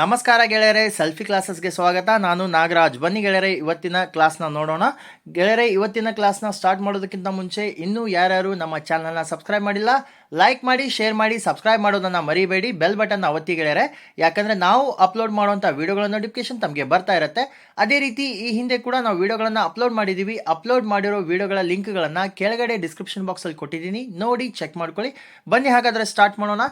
ನಮಸ್ಕಾರ ಗೆಳೆಯರೆ, ಸೆಲ್ಫಿ ಕ್ಲಾಸಸ್ಗೆ ಸ್ವಾಗತ. ನಾನು ನಾಗರಾಜ್. ಬನ್ನಿ ಗೆಳೆಯರೆ, ಇವತ್ತಿನ ಕ್ಲಾಸ್ನ ನೋಡೋಣ. ಗೆಳೆಯರೆ, ಇವತ್ತಿನ ಕ್ಲಾಸ್ನ ಸ್ಟಾರ್ಟ್ ಮಾಡೋದಕ್ಕಿಂತ ಮುಂಚೆ ಇನ್ನೂ ಯಾರ್ಯಾರು ನಮ್ಮ ಚಾನಲ್ನ ಸಬ್ಸ್ಕ್ರೈಬ್ ಮಾಡಿಲ್ಲ ಲೈಕ್ ಮಾಡಿ ಶೇರ್ ಮಾಡಿ ಸಬ್ಸ್ಕ್ರೈಬ್ ಮಾಡೋದನ್ನು ಮರಿಬೇಡಿ. ಬೆಲ್ ಬಟನ್ ಅವತ್ತಿ ಗೆಳೆಯರೆ, ಯಾಕಂದರೆ ನಾವು ಅಪ್ಲೋಡ್ ಮಾಡುವಂಥ ವೀಡಿಯೋಗಳ ನೋಟಿಫಿಕೇಶನ್ ತಮಗೆ ಬರ್ತಾ ಇರುತ್ತೆ. ಅದೇ ರೀತಿ ಈ ಹಿಂದೆ ಕೂಡ ನಾವು ವೀಡಿಯೋಗಳನ್ನು ಅಪ್ಲೋಡ್ ಮಾಡಿದ್ದೀವಿ ಅಪ್ಲೋಡ್ ಮಾಡಿರೋ ವೀಡಿಯೋಗಳ ಲಿಂಕ್ಗಳನ್ನು ಕೆಳಗಡೆ ಡಿಸ್ಕ್ರಿಪ್ಷನ್ ಬಾಕ್ಸಲ್ಲಿ ಕೊಟ್ಟಿದ್ದೀನಿ. ನೋಡಿ ಚೆಕ್ ಮಾಡ್ಕೊಳ್ಳಿ. ಬನ್ನಿ ಹಾಗಾದರೆ ಸ್ಟಾರ್ಟ್ ಮಾಡೋಣ.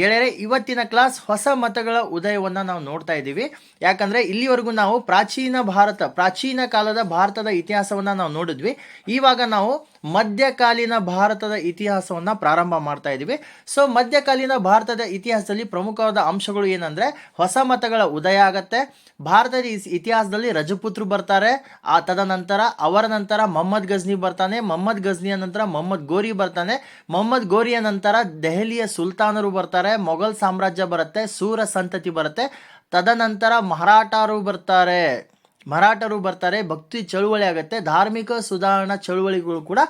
ಗೆಳೆಯರೆ, ಇವತ್ತಿನ ಕ್ಲಾಸ್ ಹೊಸ ಮತಗಳ ಉದಯವನ್ನು ನಾವು ನೋಡ್ತಾ ಇದ್ದೀವಿ. ಯಾಕಂದರೆ ಇಲ್ಲಿವರೆಗೂ ನಾವು ಪ್ರಾಚೀನ ಭಾರತ, ಪ್ರಾಚೀನ ಕಾಲದ ಭಾರತದ ಇತಿಹಾಸವನ್ನು ನಾವು ನೋಡಿದ್ವಿ. ಇವಾಗ ನಾವು ಮಧ್ಯಕಾಲೀನ ಭಾರತದ ಇತಿಹಾಸವನ್ನು ಪ್ರಾರಂಭ ಮಾಡ್ತಾ ಇದ್ದೀವಿ ಸೊ ಮಧ್ಯಕಾಲೀನ ಭಾರತದ ಇತಿಹಾಸದಲ್ಲಿ ಪ್ರಮುಖವಾದ ಅಂಶಗಳು ಏನಂದರೆ, ಹೊಸ ಮತಗಳ ಉದಯ ಆಗತ್ತೆ. ಭಾರತದ ಇತಿಹಾಸದಲ್ಲಿ ರಜಪುತ್ರು ಬರ್ತಾರೆ. ಆ, ತದನಂತರ ಅವರ ನಂತರ ಮೊಹಮ್ಮದ್ ಗಜ್ನಿ ಬರ್ತಾನೆ. ಮೊಹಮ್ಮದ್ ಗಜ್ನಿಯ ನಂತರ ಮೊಹಮ್ಮದ್ ಗೋರಿ ಬರ್ತಾನೆ. ಮೊಹಮ್ಮದ್ ಗೋರಿಯ ನಂತರ ದೆಹಲಿಯ ಸುಲ್ತಾನರು ಬರ್ತಾರೆ. ಮೊಘಲ್ ಸಾಮ್ರಾಜ್ಯ ಬರುತ್ತೆ. ಸೂರ ಸಂತತಿ ಬರುತ್ತೆ. ತದನಂತರ ಮರಾಠರು ಬರ್ತಾರೆ. ಮರಾಠರು ಬರ್ತಾರೆ, ಭಕ್ತಿ ಚಳುವಳಿ ಆಗುತ್ತೆ, ಧಾರ್ಮಿಕ ಸುಧಾರಣಾ ಚಳುವಳಿಗಳು ಕೂಡ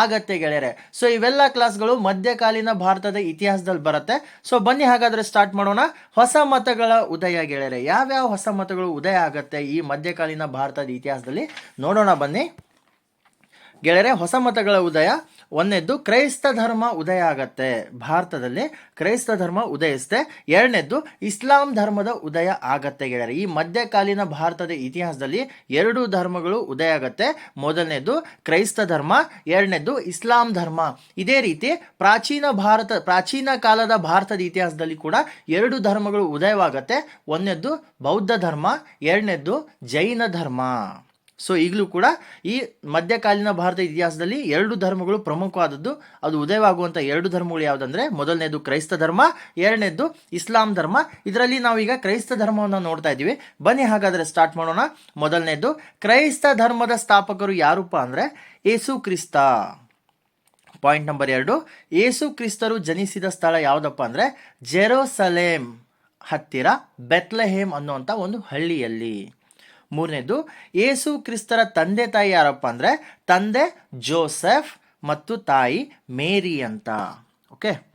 ಆಗತ್ತೆ ಗೆಳೆಯರೆ. ಸೊ ಇವೆಲ್ಲ ಕ್ಲಾಸ್ಗಳು ಮಧ್ಯಕಾಲೀನ ಭಾರತದ ಇತಿಹಾಸದಲ್ಲಿ ಬರುತ್ತೆ. ಸೊ ಬನ್ನಿ ಹಾಗಾದ್ರೆ ಸ್ಟಾರ್ಟ್ ಮಾಡೋಣ. ಹೊಸ ಮತಗಳ ಉದಯ ಗೆಳೆಯರೆ. ಯಾವ್ಯಾವ ಹೊಸ ಮತಗಳು ಉದಯ ಆಗತ್ತೆ ಈ ಮಧ್ಯಕಾಲೀನ ಭಾರತದ ಇತಿಹಾಸದಲ್ಲಿ? ನೋಡೋಣ ಬನ್ನಿ. ಗೆಳೆಯರೆ, ಹೊಸ ಮತಗಳ ಉದಯ ಒಂದನೇದ್ದು ಕ್ರೈಸ್ತ ಧರ್ಮ ಉದಯ ಆಗತ್ತೆ. ಭಾರತದಲ್ಲಿ ಕ್ರೈಸ್ತ ಧರ್ಮ ಉದಯಿಸುತ್ತೆ ಎರಡನೇದ್ದು ಇಸ್ಲಾಂ ಧರ್ಮದ ಉದಯ ಆಗತ್ತೆ ಗೆಳೆಯರೆ. ಈ ಮಧ್ಯಕಾಲೀನ ಭಾರತದ ಇತಿಹಾಸದಲ್ಲಿ ಎರಡು ಧರ್ಮಗಳು ಉದಯ ಆಗತ್ತೆ. ಮೊದಲನೇದ್ದು ಕ್ರೈಸ್ತ ಧರ್ಮ, ಎರಡನೇದ್ದು ಇಸ್ಲಾಂ ಧರ್ಮ. ಇದೇ ರೀತಿ ಪ್ರಾಚೀನ ಭಾರತ, ಪ್ರಾಚೀನ ಕಾಲದ ಭಾರತದ ಇತಿಹಾಸದಲ್ಲಿ ಕೂಡ ಎರಡು ಧರ್ಮಗಳು ಉದಯವಾಗತ್ತೆ. ಒಂದನೇದ್ದು ಬೌದ್ಧ ಧರ್ಮ, ಎರಡನೇದ್ದು ಜೈನ ಧರ್ಮ. ಸೊ ಈಗಲೂ ಕೂಡ ಈ ಮಧ್ಯಕಾಲೀನ ಭಾರತ ಇತಿಹಾಸದಲ್ಲಿ ಎರಡು ಧರ್ಮಗಳು ಪ್ರಮುಖವಾದದ್ದು. ಅದು ಉದಯವಾಗುವಂಥ ಎರಡು ಧರ್ಮಗಳು ಯಾವುದಂದ್ರೆ, ಮೊದಲನೇದು ಕ್ರೈಸ್ತ ಧರ್ಮ, ಎರಡನೇದು ಇಸ್ಲಾಂ ಧರ್ಮ. ಇದರಲ್ಲಿ ನಾವೀಗ ಕ್ರೈಸ್ತ ಧರ್ಮವನ್ನು ನೋಡ್ತಾ ಇದ್ದೀವಿ. ಬನ್ನಿ ಹಾಗಾದರೆ ಸ್ಟಾರ್ಟ್ ಮಾಡೋಣ. ಮೊದಲನೇದು, ಕ್ರೈಸ್ತ ಧರ್ಮದ ಸ್ಥಾಪಕರು ಯಾರಪ್ಪ ಅಂದರೆ, ಏಸು ಕ್ರಿಸ್ತ. ಪಾಯಿಂಟ್ ನಂಬರ್ ಎರಡು, ಏಸು ಕ್ರಿಸ್ತರು ಜನಿಸಿದ ಸ್ಥಳ ಯಾವುದಪ್ಪ ಅಂದರೆ, ಜೆರೋಸಲೇಮ್ ಹತ್ತಿರ, ಬೆತ್ಲೆಹೇಮ್ ಅನ್ನುವಂಥ ಒಂದು ಹಳ್ಳಿಯಲ್ಲಿ. ಮೂರನೇದು, ಏಸು ಕ್ರಿಸ್ತರ ತಂದೆ ತಾಯಿ ಯಾರಪ್ಪ ಅಂದರೆ ತಂದೆ ಜೋಸೆಫ್ ಮತ್ತು ತಾಯಿ ಮೇರಿ ಅಂತ. ಓಕೆ?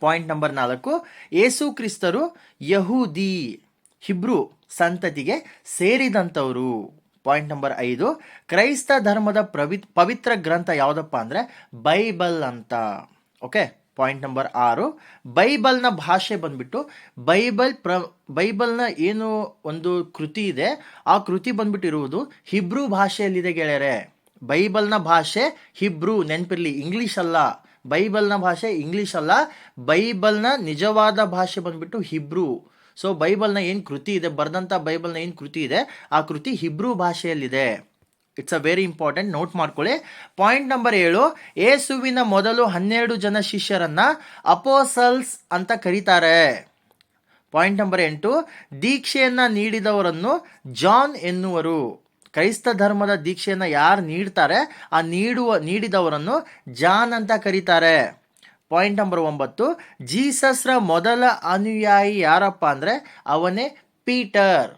ಪಾಯಿಂಟ್ ನಂಬರ್ ನಾಲ್ಕು, ಏಸು ಕ್ರಿಸ್ತರು ಯಹೂದಿ, ಹಿಬ್ರು ಸಂತತಿಗೆ ಸೇರಿದಂಥವರು. ಪಾಯಿಂಟ್ ನಂಬರ್ ಐದು, ಕ್ರೈಸ್ತ ಧರ್ಮದ ಪ್ರವಿ ಪವಿತ್ರ ಗ್ರಂಥ ಯಾವುದಪ್ಪ ಅಂದರೆ ಬೈಬಲ್ ಅಂತ. ಓಕೆ? ಪಾಯಿಂಟ್ ನಂಬರ್ ಆರು. ಬೈಬಲ್ನ ಭಾಷೆ ಬಂದ್ಬಿಟ್ಟು, ಬೈಬಲ್ ಪ್ರ, ಬೈಬಲ್ನ ಏನು ಒಂದು ಕೃತಿ ಇದೆ, ಆ ಕೃತಿ ಬಂದ್ಬಿಟ್ಟು ಇರುವುದು ಹಿಬ್ರೂ ಭಾಷೆಯಲ್ಲಿದೆ ಗೆಳೆಯರೆ. ಬೈಬಲ್ನ ಭಾಷೆ ಹಿಬ್ರೂ ನೆನಪಿರಲಿ, ಇಂಗ್ಲೀಷ್ ಅಲ್ಲ. ಬೈಬಲ್ನ ಭಾಷೆ ಇಂಗ್ಲೀಷ್ ಅಲ್ಲ, ಬೈಬಲ್ನ ನಿಜವಾದ ಭಾಷೆ ಬಂದ್ಬಿಟ್ಟು ಹಿಬ್ರೂ. ಸೊ ಬೈಬಲ್ನ ಏನು ಕೃತಿ ಇದೆ ಬರೆದಂಥ ಬೈಬಲ್ನ ಏನು ಕೃತಿ ಇದೆ, ಆ ಕೃತಿ Hebrew ಭಾಷೆಯಲ್ಲಿದೆ. It's a very important note ಮಾಡ್ಕೊಳ್ಳಿ. ಪಾಯಿಂಟ್ ನಂಬರ್ ಏಳು, ಏಸುವಿನ ಮೊದಲು ಹನ್ನೆರಡು ಜನ ಶಿಷ್ಯರನ್ನು ಅಪೋಸಲ್ಸ್ ಅಂತ ಕರೀತಾರೆ. ಪಾಯಿಂಟ್ ನಂಬರ್ ಎಂಟು, ದೀಕ್ಷೆಯನ್ನು ನೀಡಿದವರನ್ನು ಜಾನ್ ಎನ್ನುವರು. ಕ್ರೈಸ್ತ ಧರ್ಮದ ದೀಕ್ಷೆಯನ್ನು ಯಾರು ನೀಡ್ತಾರೆ? ಆ ನೀಡುವ, ನೀಡಿದವರನ್ನು ಜಾನ್ ಅಂತ ಕರೀತಾರೆ. ಪಾಯಿಂಟ್ ನಂಬರ್ ಒಂಬತ್ತು, ಜೀಸಸ್ರ ಮೊದಲ ಅನುಯಾಯಿ ಯಾರಪ್ಪ ಅಂದರೆ ಅವನೇ ಪೀಟರ್.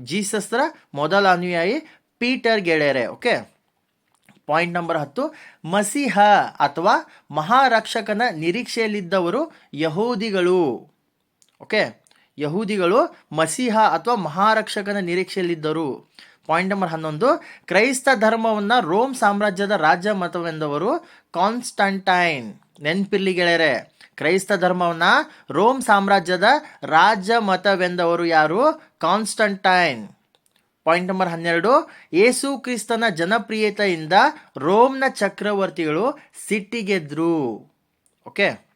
ಜೀಸಸ್ರ ಮೊದಲ ಅನುಯಾಯಿ ಪೀಟರ್ ಗೆಳೆಯರೆ, ಓಕೆ? ಪಾಯಿಂಟ್ ನಂಬರ್ ಹತ್ತು, ಮಸಿಹ ಅಥವಾ ಮಹಾರಕ್ಷಕನ ನಿರೀಕ್ಷೆಯಲ್ಲಿದ್ದವರು ಯಹೂದಿಗಳು, ಓಕೆ? ಯಹೂದಿಗಳು ಮಸಿಹ ಅಥವಾ ಮಹಾರಕ್ಷಕನ ನಿರೀಕ್ಷೆಯಲ್ಲಿದ್ದರು. ಪಾಯಿಂಟ್ ನಂಬರ್ ಹನ್ನೊಂದು, ಕ್ರೈಸ್ತ ಧರ್ಮವನ್ನು ರೋಮ್ ಸಾಮ್ರಾಜ್ಯದ ರಾಜ್ಯ ಮತವೆಂದವರು ಕಾನ್ಸ್ಟಂಟೈನ್. ನೆನ್ಪಿರ್ಲಿ ಗೆಳೆಯರೆ, ಕ್ರೈಸ್ತ ಧರ್ಮವನ್ನು ರೋಮ್ ಸಾಮ್ರಾಜ್ಯದ ರಾಜ್ಯ ಮತವೆಂದವರು ಯಾರು? ಕಾನ್ಸ್ಟಂಟೈನ್. ಪಾಯಿಂಟ್ ನಂಬರ್ ಹನ್ನೆರಡು, ಏಸು ಕ್ರಿಸ್ತನ ಜನಪ್ರಿಯತೆಯಿಂದ ರೋಮ್ನ ಚಕ್ರವರ್ತಿಗಳು ಸಿಟ್ಟಿಗೆದ್ರು. ಓಕೆ?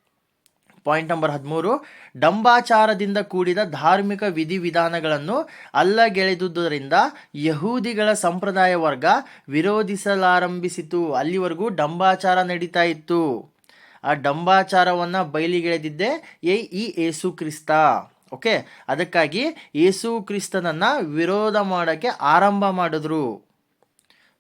ಪಾಯಿಂಟ್ ನಂಬರ್ ಹದಿಮೂರು, ಡಂಬಾಚಾರದಿಂದ ಕೂಡಿದ ಧಾರ್ಮಿಕ ವಿಧಿವಿಧಾನಗಳನ್ನು ಅಲ್ಲಗೆಳೆದುದರಿಂದ ಯಹೂದಿಗಳ ಸಂಪ್ರದಾಯ ವರ್ಗ ವಿರೋಧಿಸಲಾರಂಭಿಸಿತು. ಅಲ್ಲಿವರೆಗೂ ಡಂಬಾಚಾರ ನಡೀತಾ ಇತ್ತು. ಆ ಡಂಬಾಚಾರವನ್ನು ಬಯಲಿಗೆಳೆದಿದ್ದೆ ಏ, ಈ ಏಸು ಕ್ರಿಸ್ತ. ಓಕೆ ಅದಕ್ಕಾಗಿ ಯೇಸು ಕ್ರಿಸ್ತನನ್ನು ವಿರೋಧ ಮಾಡೋಕ್ಕೆ ಆರಂಭ ಮಾಡಿದ್ರು.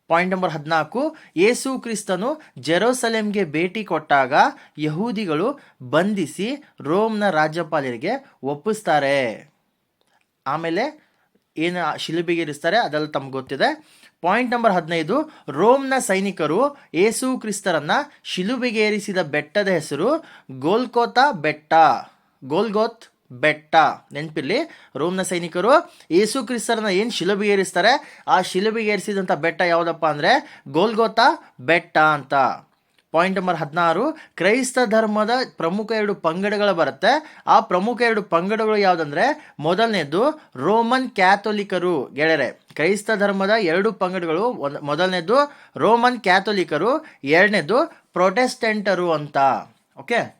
ಪಾಯಿಂಟ್ ನಂಬರ್ ಹದಿನಾಲ್ಕು. ಯೇಸು ಕ್ರಿಸ್ತನು ಜೆರೋಸಲೇಮ್ಗೆ ಭೇಟಿ ಕೊಟ್ಟಾಗ ಯಹೂದಿಗಳು ಬಂಧಿಸಿ ರೋಮ್ನ ರಾಜ್ಯಪಾಲರಿಗೆ ಒಪ್ಪಿಸ್ತಾರೆ. ಆಮೇಲೆ ಏನು ಶಿಲುಬಿಗೇರಿಸ್ತಾರೆ ಅದೆಲ್ಲ ತಮ್ಗೆ ಗೊತ್ತಿದೆ. ಪಾಯಿಂಟ್ ನಂಬರ್ ಹದಿನೈದು. ರೋಮ್ನ ಸೈನಿಕರು ಏಸು ಕ್ರಿಸ್ತರನ್ನು ಶಿಲುಬೆಗೇರಿಸಿದ ಬೆಟ್ಟದ ಹೆಸರು ಗೋಲ್ಕೋತಾ ಬೆಟ್ಟ. ಗೋಲ್ಗೋತ್ ಬೆಟ್ಟ. ನೆನಪಿರ್ಲಿ, ರೋಮ್ನ ಸೈನಿಕರು ಯೇಸು ಕ್ರಿಸ್ತರನ್ನ ಏನು ಶಿಲುಬೆ ಏರಿಸ್ತಾರೆ? ಆ ಶಿಲುಬೆ ಏರಿಸಿದಂಥ ಬೆಟ್ಟ ಯಾವುದಪ್ಪ ಅಂದರೆ ಗೋಲ್ಗೋತಾ ಬೆಟ್ಟ ಅಂತ. ಪಾಯಿಂಟ್ ನಂಬರ್ ಹದಿನಾರು, ಕ್ರೈಸ್ತ ಧರ್ಮದ ಪ್ರಮುಖ ಎರಡು ಪಂಗಡಗಳು ಬರುತ್ತೆ. ಆ ಪ್ರಮುಖ ಎರಡು ಪಂಗಡಗಳು ಯಾವುದಂದ್ರೆ ಮೊದಲನೇದು ರೋಮನ್ ಕ್ಯಾಥೋಲಿಕರು. ಗೆಳೆಯರೆ, ಕ್ರೈಸ್ತ ಧರ್ಮದ ಎರಡು ಪಂಗಡಗಳು ಮೊದಲನೇದು ರೋಮನ್ ಕ್ಯಾಥೋಲಿಕರು ಎರಡನೇದು ಪ್ರೊಟೆಸ್ಟೆಂಟರು ಅಂತ. ಓಕೆ